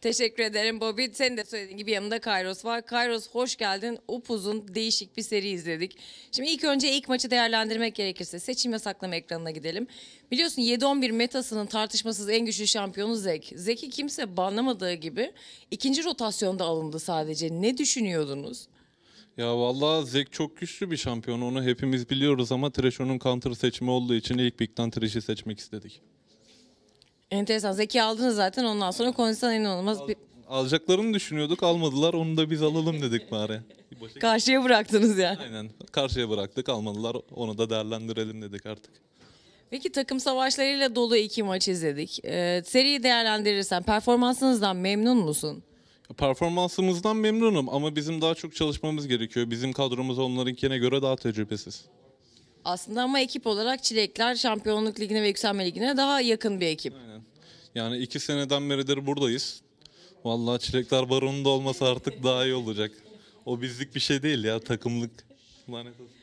Teşekkür ederim Bobby. Senin de söylediğin gibi yanında Kairos var. Kairos hoş geldin. Upuzun değişik bir seri izledik. Şimdi ilk önce ilk maçı değerlendirmek gerekirse seçim ve ekranına gidelim. Biliyorsun 7-11 metasının tartışmasız en güçlü şampiyonu Zek. Zek'i kimse banlamadığı gibi ikinci rotasyonda alındı sadece. Ne düşünüyordunuz? Ya vallahi Zek çok güçlü bir şampiyon. Onu hepimiz biliyoruz ama Thresh onun counter seçimi olduğu için ilk Big'den Thresh'i seçmek istedik. Enteresan. Zek'i aldınız zaten ondan sonra konuşsan inanılmaz bir... Alacaklarını düşünüyorduk almadılar onu da biz alalım dedik bari. Karşıya bıraktınız yani. Aynen karşıya bıraktık almadılar onu da değerlendirelim dedik artık. Peki takım savaşlarıyla dolu iki maç izledik. Ee, seriyi değerlendirirsen performansınızdan memnun musun? Performansımızdan memnunum ama bizim daha çok çalışmamız gerekiyor. Bizim kadromuz onlarınkine göre daha tecrübesiz. Aslında ama ekip olarak Çilekler Şampiyonluk Ligi'ne ve Yükselme Ligi'ne daha yakın bir ekip. Aynen. Yani iki seneden beridir buradayız. Vallahi çilekler baronunda olmasa artık daha iyi olacak. O bizlik bir şey değil ya takımlık. Lanet olsun.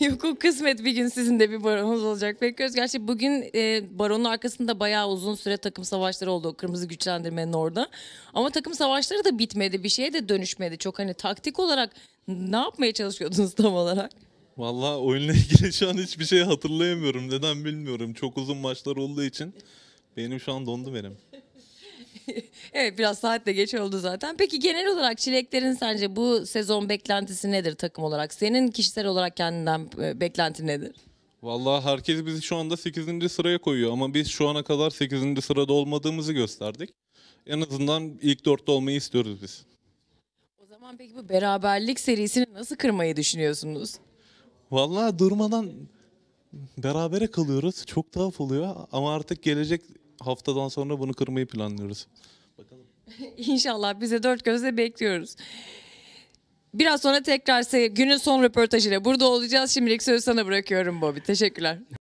Yok o kısmet bir gün sizin de bir baronunuz olacak. Bekliyoruz. Gerçi bugün e, baronun arkasında bayağı uzun süre takım savaşları oldu. o Kırmızı güçlendirmenin orada. Ama takım savaşları da bitmedi. Bir şeye de dönüşmedi. Çok hani taktik olarak ne yapmaya çalışıyordunuz tam olarak? Vallahi oyunla ilgili şu an hiçbir şey hatırlayamıyorum. Neden bilmiyorum. Çok uzun maçlar olduğu için benim şu an dondu benim. Evet biraz saat de geç oldu zaten. Peki genel olarak Çileklerin sence bu sezon beklentisi nedir takım olarak? Senin kişisel olarak kendinden e, beklentin nedir? Vallahi herkes bizi şu anda 8. sıraya koyuyor ama biz şu ana kadar 8. sırada olmadığımızı gösterdik. En azından ilk 4'te olmayı istiyoruz biz. O zaman peki bu beraberlik serisini nasıl kırmayı düşünüyorsunuz? Vallahi durmadan berabere kalıyoruz. Çok tuhaf oluyor ama artık gelecek haftadan sonra bunu kırmayı planlıyoruz. Bakalım. İnşallah bize dört gözle bekliyoruz. Biraz sonra tekrar günün son röportajıyla burada olacağız. Şimdilik sözü sana bırakıyorum Bobby. Teşekkürler.